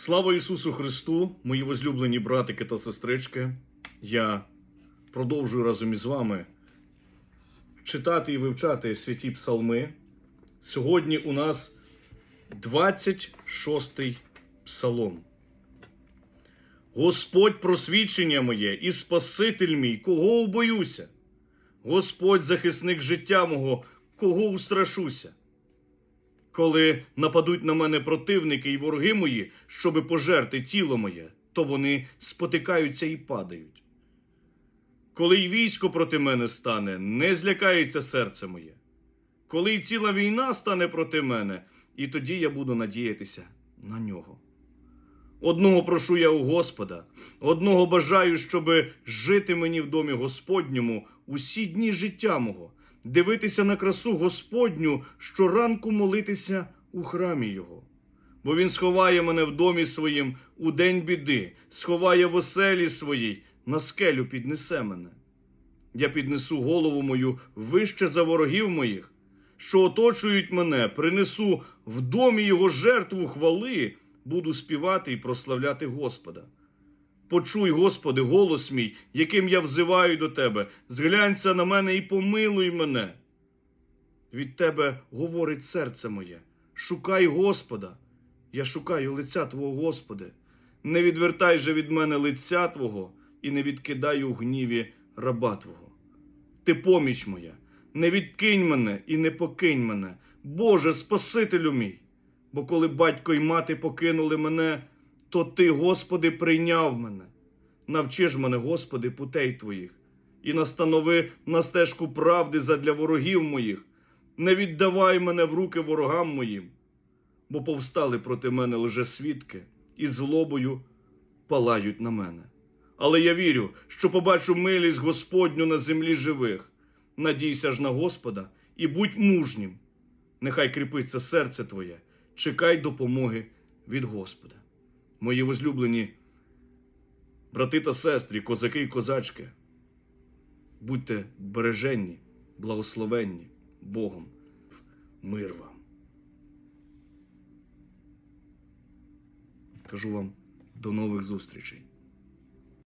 Слава Ісусу Христу, мої возлюблені братики та сестрички. Я продовжую разом із вами читати і вивчати святі псалми. Сьогодні у нас 26-й псалом. Господь просвідчення моє і Спаситель мій, кого убоюся? Господь захисник життя мого, кого устрашуся? Коли нападуть на мене противники і вороги мої, щоби пожерти тіло моє, то вони спотикаються і падають. Коли й військо проти мене стане, не злякається серце моє. Коли й ціла війна стане проти мене, і тоді я буду надіятися на нього. Одного прошу я у Господа, одного бажаю, щоби жити мені в домі Господньому усі дні життя мого, дивитися на красу Господню, щоранку молитися у храмі Його. Бо Він сховає мене в домі своїм у день біди, сховає в оселі своїй, на скелю піднесе мене. Я піднесу голову мою вище за ворогів моїх, що оточують мене, принесу в домі його жертву хвали, буду співати і прославляти Господа. Почуй, Господи, голос мій, яким я взиваю до Тебе, зглянься на мене і помилуй мене. Від Тебе говорить серце моє. Шукай Господа. Я шукаю лиця Твого, Господи. Не відвертай же від мене лиця Твого і не відкидай у гніві раба Твого. Ти поміч моя, не відкинь мене і не покинь мене, Боже, Спасителю мій. Бо коли батько й мати покинули мене, то Ти, Господи, прийняв мене. Навчи ж мене, Господи, путей Твоїх, і настанови на стежку правди задля ворогів моїх. Не віддавай мене в руки ворогам моїм, бо повстали проти мене лжесвідки і злобою палають на мене. Але я вірю, що побачу милість Господню на землі живих. Надійся ж на Господа і будь мужнім. Нехай кріпиться серце твоє, чекай допомоги від Господа. Мої возлюблені брати та сестри, козаки і козачки, будьте береженні, благословенні Богом. Мир вам. Кажу вам до нових зустрічей.